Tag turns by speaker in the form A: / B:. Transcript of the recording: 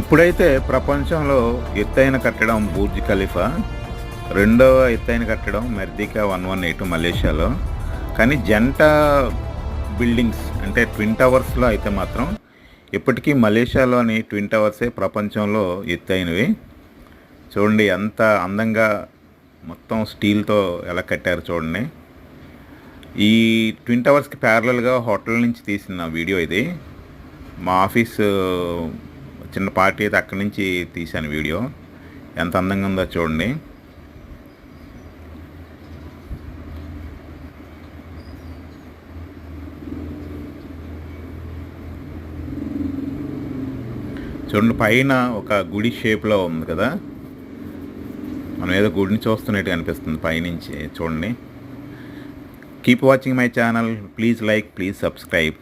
A: ఇప్పుడైతే ప్రపంచంలో ఎత్తైన కట్టడం బూర్జ్ ఖలీఫా రెండవ ఎత్తైన కట్టడం మెర్దికా వన్ వన్ ఎయిట్ మలేషియాలో. కానీ జంట బిల్డింగ్స్ అంటే ట్విన్ టవర్స్లో అయితే మాత్రం ఇప్పటికీ మలేషియాలోని ట్విన్ టవర్సే ప్రపంచంలో ఎత్తైనవి. చూడండి ఎంత అందంగా మొత్తం స్టీల్తో ఎలా కట్టారు చూడండి. ఈ ట్విన్ టవర్స్కి ప్యారలల్గా హోటల్ నుంచి తీసిన వీడియో ఇది. మా ఆఫీస్ చిన్న పార్టీ అయితే అక్కడి నుంచి తీశాను వీడియో. ఎంత అందంగా ఉందో చూడండి. చూడండి పైన ఒక గుడి షేప్లో ఉంది కదా. మనం ఏదో గుడిని చూస్తున్నట్టు అనిపిస్తుంది పైనుంచి చూడండి. Keep watching my channel please like please subscribe